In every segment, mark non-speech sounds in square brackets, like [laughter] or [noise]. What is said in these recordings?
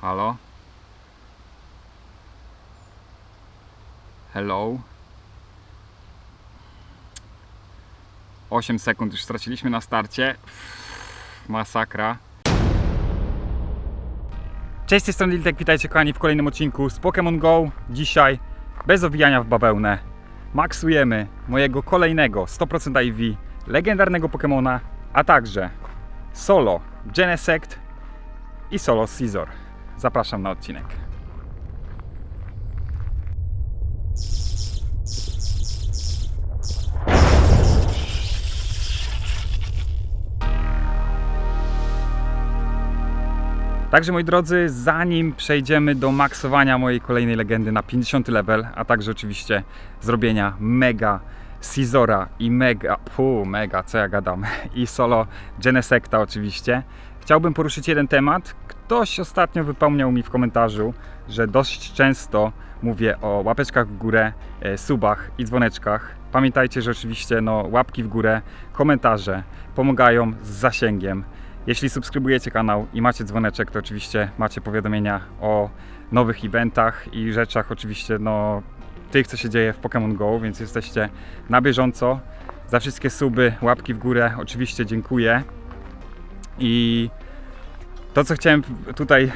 Halo? Hello? 8 sekund już straciliśmy na starcie. Masakra. Cześć, z tej strony Liltek, witajcie kochani w kolejnym odcinku z Pokémon Go. Dzisiaj bez owijania w bawełnę maksujemy mojego kolejnego 100% IV legendarnego Pokémona, a także solo Genesect i solo Scizor. Zapraszam na odcinek. Także moi drodzy, zanim przejdziemy do maksowania mojej kolejnej legendy na 50 level, a także oczywiście zrobienia mega Scizora i mega, pu, mega, co ja gadam, [laughs] i solo Genesecta oczywiście, chciałbym poruszyć jeden temat. Ktoś ostatnio wypełniał mi w komentarzu, że dość często mówię o łapeczkach w górę, e, subach i dzwoneczkach. Pamiętajcie, że oczywiście no, łapki w górę, komentarze pomagają z zasięgiem. Jeśli subskrybujecie kanał i macie dzwoneczek, to oczywiście macie powiadomienia o nowych eventach i rzeczach, oczywiście no, tych, co się dzieje w Pokémon Go, więc jesteście na bieżąco. Za wszystkie suby, łapki w górę, oczywiście dziękuję. I to, co chciałem tutaj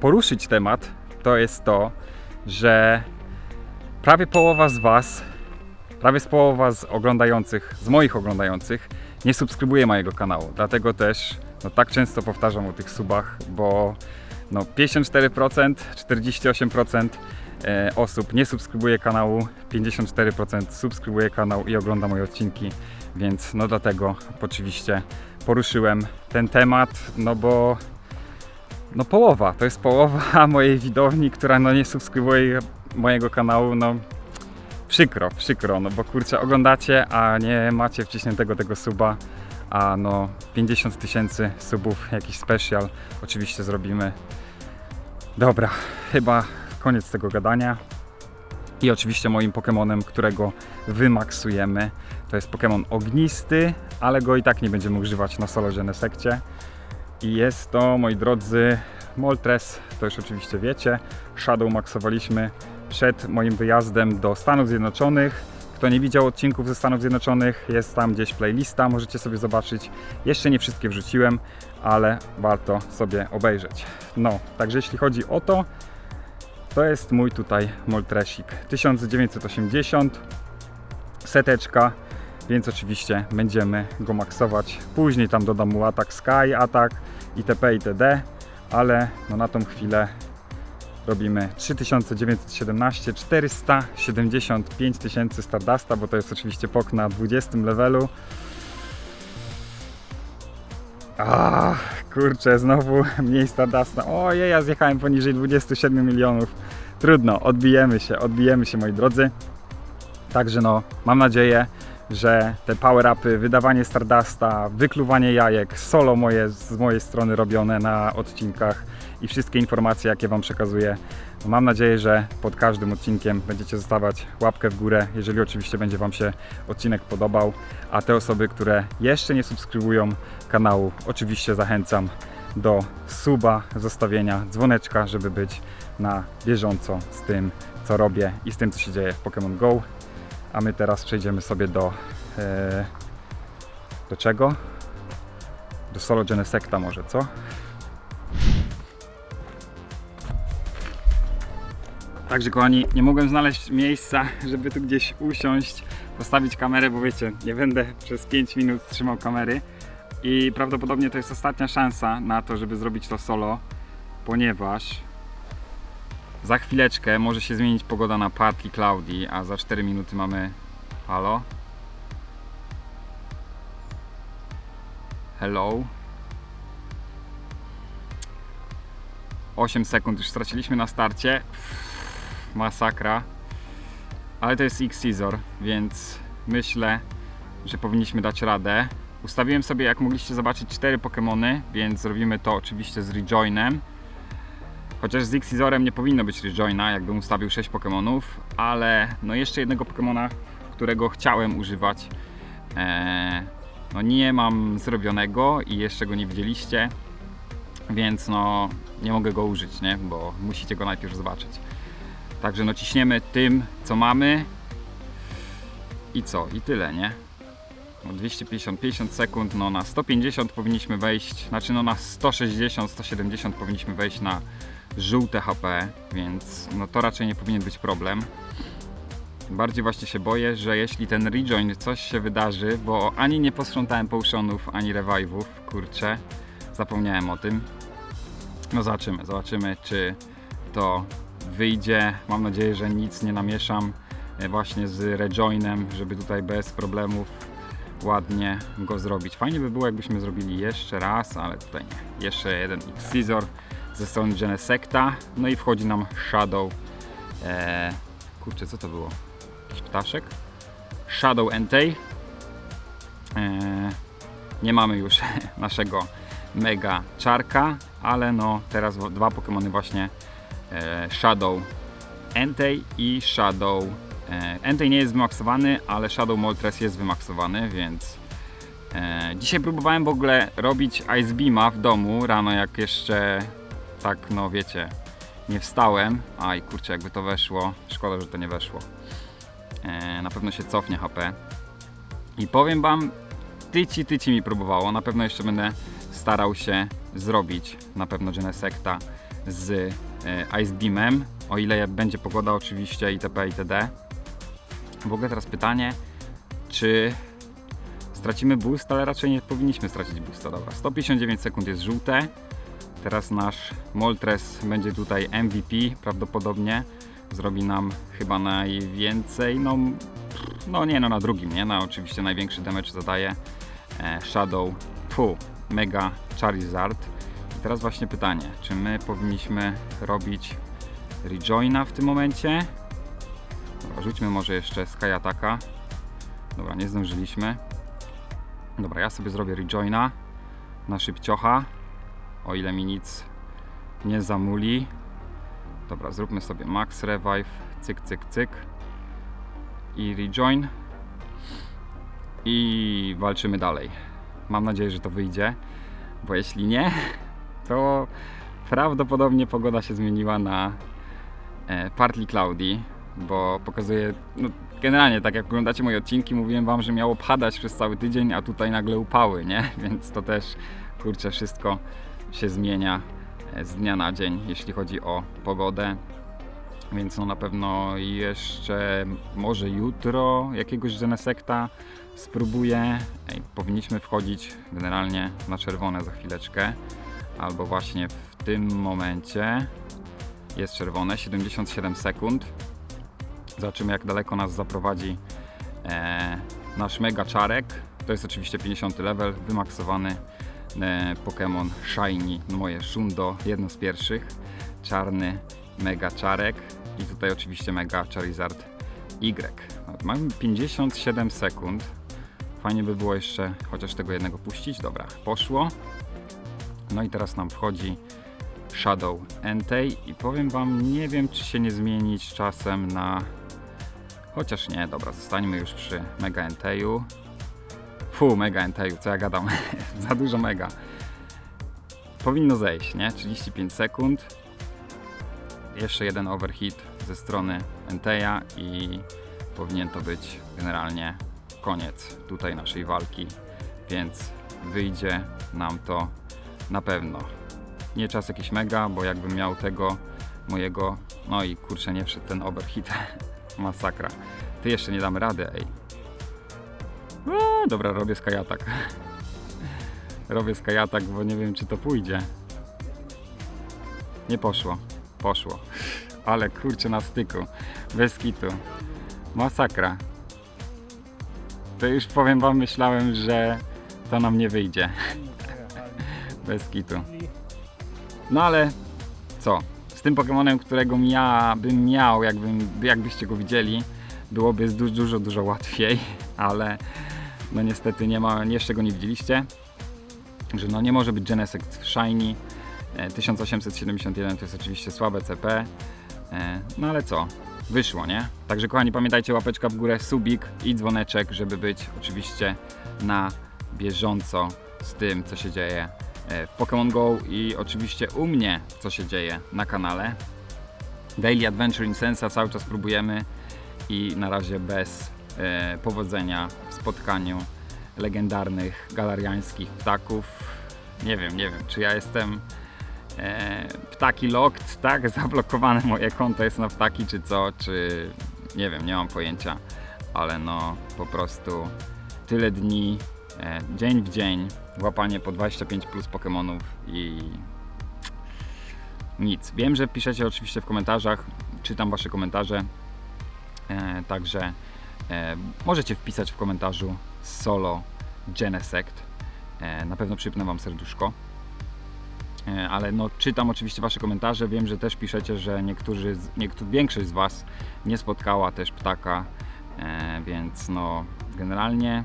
poruszyć temat, to jest to, że prawie połowa z Was, prawie z połowa z oglądających, z moich oglądających, nie subskrybuje mojego kanału. Dlatego też no, tak często powtarzam o tych subach, bo no, 54%, 48% e, osób nie subskrybuje kanału, 54% subskrybuje kanał i ogląda moje odcinki, więc no dlatego oczywiście poruszyłem ten temat, no bo no połowa, to jest połowa [laughs] mojej widowni, która no nie subskrybuje mojego kanału, no przykro, przykro, no bo kurczę oglądacie, a nie macie wciśniętego tego suba, a no 50 tysięcy subów, jakiś special oczywiście zrobimy. Dobra, chyba koniec tego gadania. I oczywiście moim Pokémonem, którego wymaksujemy, to jest Pokémon ognisty, ale go i tak nie będziemy używać na solo Genesekcie. I jest to, moi drodzy, Moltres, to już oczywiście wiecie. Shadow maksowaliśmy przed moim wyjazdem do Stanów Zjednoczonych. Kto nie widział odcinków ze Stanów Zjednoczonych, jest tam gdzieś playlista, możecie sobie zobaczyć. Jeszcze nie wszystkie wrzuciłem, ale warto sobie obejrzeć. No, także jeśli chodzi o to, to jest mój tutaj Moltresik 1980 seteczka, więc oczywiście będziemy go maksować. Później tam dodam mu atak Sky, atak itp. itd. Ale no na tą chwilę robimy 3917, 475 tysięcy Stardusta, bo to jest oczywiście pok na 20 levelu. A kurczę, znowu [laughs] mniej Stardusta. Ojej, ja zjechałem poniżej 27 milionów. Trudno, odbijemy się, odbijemy się moi drodzy. Także no, mam nadzieję, że te power-upy, wydawanie Stardusta, wykluwanie jajek, solo moje z mojej strony robione na odcinkach i wszystkie informacje, jakie Wam przekazuję. Mam nadzieję, że pod każdym odcinkiem będziecie zostawiać łapkę w górę, jeżeli oczywiście będzie Wam się odcinek podobał. A te osoby, które jeszcze nie subskrybują kanału, oczywiście zachęcam do suba, zostawienia dzwoneczka, żeby być na bieżąco z tym, co robię i z tym, co się dzieje w Pokémon Go. A my teraz przejdziemy sobie do. E, do czego? Do Solo Genesecta może, co? Także kochani, nie mogłem znaleźć miejsca, żeby tu gdzieś usiąść, postawić kamerę, bo wiecie, nie będę przez 5 minut trzymał kamery. I prawdopodobnie to jest ostatnia szansa na to, żeby zrobić to solo, ponieważ za chwileczkę może się zmienić pogoda na partly cloudy, a za 4 minuty mamy... Halo? Hello? 8 sekund już straciliśmy na starcie. Masakra. Ale to jest X-Scizor, więc myślę, że powinniśmy dać radę. Ustawiłem sobie, jak mogliście zobaczyć, 4 Pokémony, więc zrobimy to oczywiście z Rejoinem. Chociaż z Xizorem nie powinno być rejoina, jakbym ustawił 6 Pokémonów, ale no jeszcze jednego Pokémona, którego chciałem używać. Eee, no nie mam zrobionego i jeszcze go nie widzieliście, więc no nie mogę go użyć, nie? Bo musicie go najpierw zobaczyć. Także no ciśniemy tym, co mamy i co? I tyle, nie? No 250, 50 sekund, no na 150 powinniśmy wejść, znaczy no na 160, 170 powinniśmy wejść na żółte HP, więc no to raczej nie powinien być problem. Bardziej właśnie się boję, że jeśli ten rejoin coś się wydarzy, bo ani nie posprzątałem potionów, ani revive'ów, kurczę, zapomniałem o tym. No zobaczymy, zobaczymy czy to wyjdzie. Mam nadzieję, że nic nie namieszam e, właśnie z rejoinem, żeby tutaj bez problemów ładnie go zrobić. Fajnie by było, jakbyśmy zrobili jeszcze raz, ale tutaj nie. Jeszcze jeden X-Scissor ze strony Genesecta. No i wchodzi nam Shadow. Eee, kurczę, co to było? Jakiś ptaszek? Shadow Entei. Nie mamy już [laughs] naszego mega czarka, ale no teraz dwa Pokémony właśnie e, Shadow Entei i Shadow e, Entei nie jest wymaksowany, ale Shadow Moltres jest wymaksowany, więc e, dzisiaj próbowałem w ogóle robić Ice Beama w domu rano jak jeszcze tak no wiecie nie wstałem. Aj kurczę jakby to weszło, szkoda, że to nie weszło. E, na pewno się cofnie HP. I powiem wam, tyci tyci mi próbowało, na pewno jeszcze będę starał się zrobić na pewno Genesecta z e, Ice Beamem, o ile będzie pogoda oczywiście itp. itd. W ogóle teraz pytanie, czy stracimy boost, ale raczej nie powinniśmy stracić boosta. Dobra, 159 sekund jest żółte. Teraz nasz Moltres będzie tutaj MVP prawdopodobnie. Zrobi nam chyba najwięcej, no, no nie no na drugim, nie? Na oczywiście największy damage zadaje e, Shadow, fu, Mega Charizard. I teraz właśnie pytanie, czy my powinniśmy robić rejoina w tym momencie? Dobra, rzućmy może jeszcze Sky Attacka. Dobra, nie zdążyliśmy. Dobra, ja sobie zrobię rejoina na szybciocha, o ile mi nic nie zamuli. Dobra, zróbmy sobie max revive, cyk, cyk, cyk i rejoin i walczymy dalej. Mam nadzieję, że to wyjdzie, bo jeśli nie, [laughs] to prawdopodobnie pogoda się zmieniła na e, partly cloudy, bo pokazuje, no generalnie tak jak oglądacie moje odcinki, mówiłem wam, że miało padać przez cały tydzień, a tutaj nagle upały, nie? [laughs] Więc to też, kurczę, wszystko się zmienia e, z dnia na dzień, jeśli chodzi o pogodę. Więc no na pewno jeszcze może jutro jakiegoś Genesecta spróbuję. Powinniśmy wchodzić generalnie na czerwone za chwileczkę. Albo właśnie w tym momencie jest czerwone, 77 sekund. Zobaczymy jak daleko nas zaprowadzi e, nasz mega czarek. To jest oczywiście 50 level, wymaksowany Pokémon Shiny, moje Shundo, jedno z pierwszych. Czarny mega czarek i tutaj oczywiście mega Charizard Y. Mamy 57 sekund. Fajnie by było jeszcze chociaż tego jednego puścić. Dobra, poszło. No i teraz nam wchodzi Shadow Entei i powiem wam, nie wiem czy się nie zmienić czasem na... Chociaż nie, dobra, zostańmy już przy Mega Enteiu. Fu, Mega Enteiu, co ja gadam? [laughs] Za dużo Mega. Powinno zejść, nie? 35 sekund. Jeszcze jeden overhit ze strony Enteja i powinien to być generalnie koniec tutaj naszej walki, więc wyjdzie nam to na pewno. Nie czas jakiś mega, bo jakbym miał tego mojego, no i kurczę nie wszedł ten overhit, [laughs] masakra. Ty jeszcze nie damy rady, ej. A, dobra, robię skajatak. robię skajatak, bo nie wiem czy to pójdzie. Nie poszło, poszło. Ale kurczę na styku, bez kitu. Masakra. To już powiem wam, myślałem, że to nam nie wyjdzie. Bez kitu. No ale co? Z tym Pokemonem, którego ja bym miał, jakbym, jakbyście go widzieli, byłoby dużo, dużo, dużo łatwiej, ale no niestety nie ma, jeszcze go nie widzieliście. Że no nie może być Genesect Shiny. E, 1871 to jest oczywiście słabe CP. E, No ale co? Wyszło, nie? Także kochani, pamiętajcie łapeczka w górę, subik i dzwoneczek, żeby być oczywiście na bieżąco z tym, co się dzieje e, w Pokémon Go i oczywiście u mnie, co się dzieje na kanale. Daily Adventure in Sensa cały czas próbujemy i na razie bez e, powodzenia spotkaniu legendarnych galariańskich ptaków. Nie wiem, nie wiem, czy ja jestem e, ptaki locked, tak? [laughs] Zablokowane moje konto jest na ptaki, czy co, czy nie wiem, nie mam pojęcia, ale no po prostu tyle dni, e, dzień w dzień, łapanie po 25 plus Pokémonów i nic. Wiem, że piszecie oczywiście w komentarzach, czytam wasze komentarze, e, także możecie wpisać w komentarzu solo Genesect. E, na pewno przypnę wam serduszko. E, ale no, czytam oczywiście wasze komentarze. Wiem, że też piszecie, że niektórzy, z- niektó- większość z was nie spotkała też ptaka, e, więc no generalnie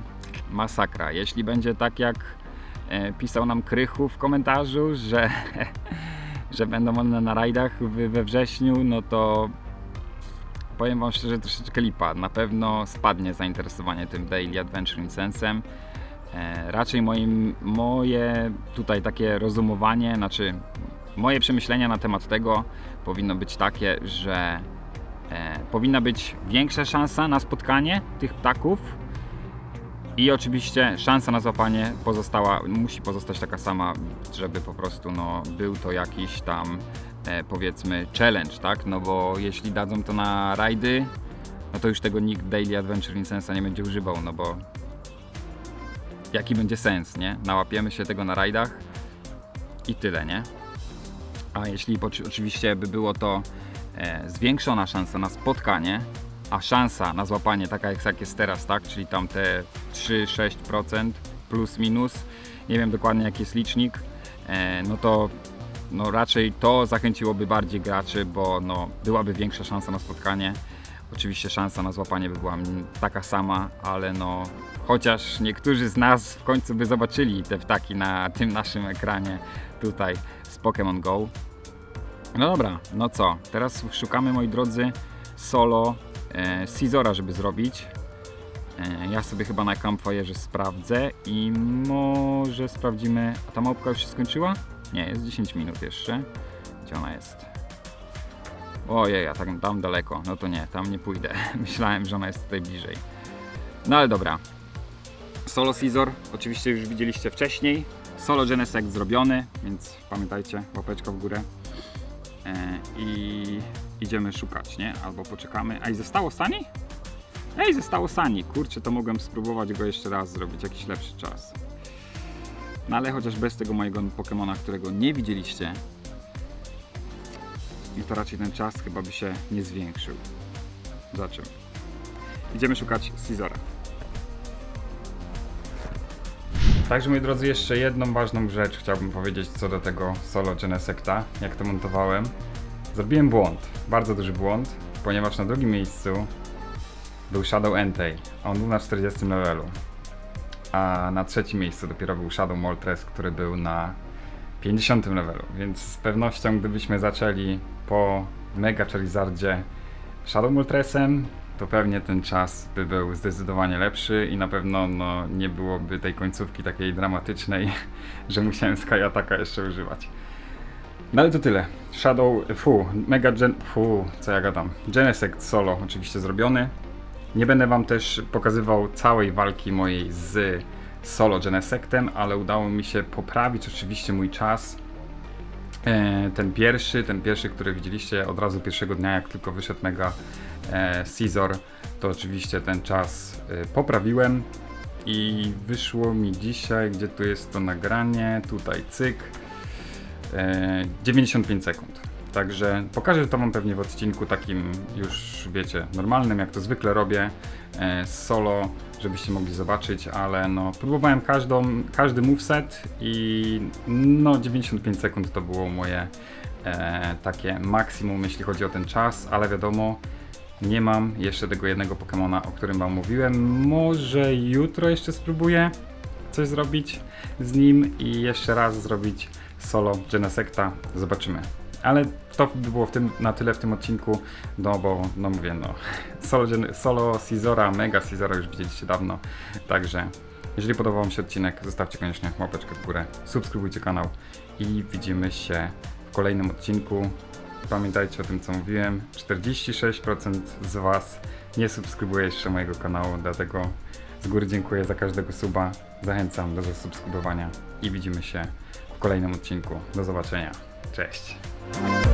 masakra. Jeśli będzie tak jak e, pisał nam Krychu w komentarzu, że, [laughs] że będą one na rajdach we wrześniu, no to powiem wam szczerze troszeczkę lipa. Na pewno spadnie zainteresowanie tym Daily Adventure in Sensem. E, raczej moim, moje tutaj takie rozumowanie, znaczy moje przemyślenia na temat tego powinno być takie, że e, powinna być większa szansa na spotkanie tych ptaków i oczywiście szansa na złapanie pozostała, musi pozostać taka sama, żeby po prostu no, był to jakiś tam powiedzmy challenge, tak? No bo jeśli dadzą to na rajdy, no to już tego nikt Daily Adventure in Sensa nie będzie używał, no bo jaki będzie sens, nie? Nałapiemy się tego na rajdach i tyle, nie? A jeśli oczywiście by było to e, zwiększona szansa na spotkanie, a szansa na złapanie taka jak, jak jest teraz, tak? Czyli tam te 3-6% plus minus, nie wiem dokładnie jaki jest licznik, e, no to no raczej to zachęciłoby bardziej graczy, bo no, byłaby większa szansa na spotkanie. Oczywiście szansa na złapanie by była taka sama, ale no chociaż niektórzy z nas w końcu by zobaczyli te ptaki na tym naszym ekranie tutaj z Pokémon Go. No dobra, no co, teraz szukamy moi drodzy solo e, Scizora, żeby zrobić. E, ja sobie chyba na Campfire'ze sprawdzę i może sprawdzimy... A ta małpka już się skończyła? Nie, jest 10 minut jeszcze. Gdzie ona jest? Ojej, a tak tam daleko. No to nie, tam nie pójdę. [laughs] Myślałem, że ona jest tutaj bliżej. No ale dobra. Solo Scizor oczywiście już widzieliście wcześniej. Solo Genesect zrobiony, więc pamiętajcie, łapeczka w górę. E, I idziemy szukać, nie? Albo poczekamy. A i zostało Sani? Ej, zostało Sani. Kurczę, to mogłem spróbować go jeszcze raz zrobić, jakiś lepszy czas. No ale chociaż bez tego mojego Pokemona, którego nie widzieliście, i to raczej ten czas chyba by się nie zwiększył. Zobaczymy. Idziemy szukać Scizora. Także moi drodzy, jeszcze jedną ważną rzecz chciałbym powiedzieć co do tego solo Genesecta, jak to montowałem. Zrobiłem błąd, bardzo duży błąd, ponieważ na drugim miejscu był Shadow Entei, a on był na 40 levelu. A na trzecim miejscu dopiero był Shadow Moltres, który był na 50 levelu, więc z pewnością gdybyśmy zaczęli po Mega Charizardzie Shadow Moltresem, to pewnie ten czas by był zdecydowanie lepszy i na pewno no, nie byłoby tej końcówki takiej dramatycznej, [laughs] że musiałem Sky Attacka jeszcze używać. No ale to tyle. Shadow, fu, Mega Gen, fu, co ja gadam. Genesect solo oczywiście zrobiony. Nie będę wam też pokazywał całej walki mojej z solo Genesectem, ale udało mi się poprawić oczywiście mój czas. E, ten pierwszy, ten pierwszy, który widzieliście od razu pierwszego dnia, jak tylko wyszedł Mega e, Caesar, to oczywiście ten czas e, poprawiłem i wyszło mi dzisiaj, gdzie tu jest to nagranie, tutaj cyk, e, 95 sekund. Także pokażę to Wam pewnie w odcinku takim już, wiecie, normalnym, jak to zwykle robię, e, solo, żebyście mogli zobaczyć, ale no, próbowałem każdą, każdy moveset i no 95 sekund to było moje e, takie maksimum, jeśli chodzi o ten czas, ale wiadomo, nie mam jeszcze tego jednego Pokemona, o którym Wam mówiłem. Może jutro jeszcze spróbuję coś zrobić z nim i jeszcze raz zrobić solo Genesecta. Zobaczymy. Ale to by było w tym, na tyle w tym odcinku, no bo, no mówię, no, solo, solo Scizora, Mega Scizora już widzieliście dawno, także Jeżeli podobał Wam się odcinek, zostawcie koniecznie łapeczkę w górę, subskrybujcie kanał i widzimy się w kolejnym odcinku. Pamiętajcie o tym, co mówiłem. 46% z Was nie subskrybuje jeszcze mojego kanału, dlatego z góry dziękuję za każdego suba. Zachęcam do zasubskrybowania i widzimy się w kolejnym odcinku. Do zobaczenia. Cześć. Bye.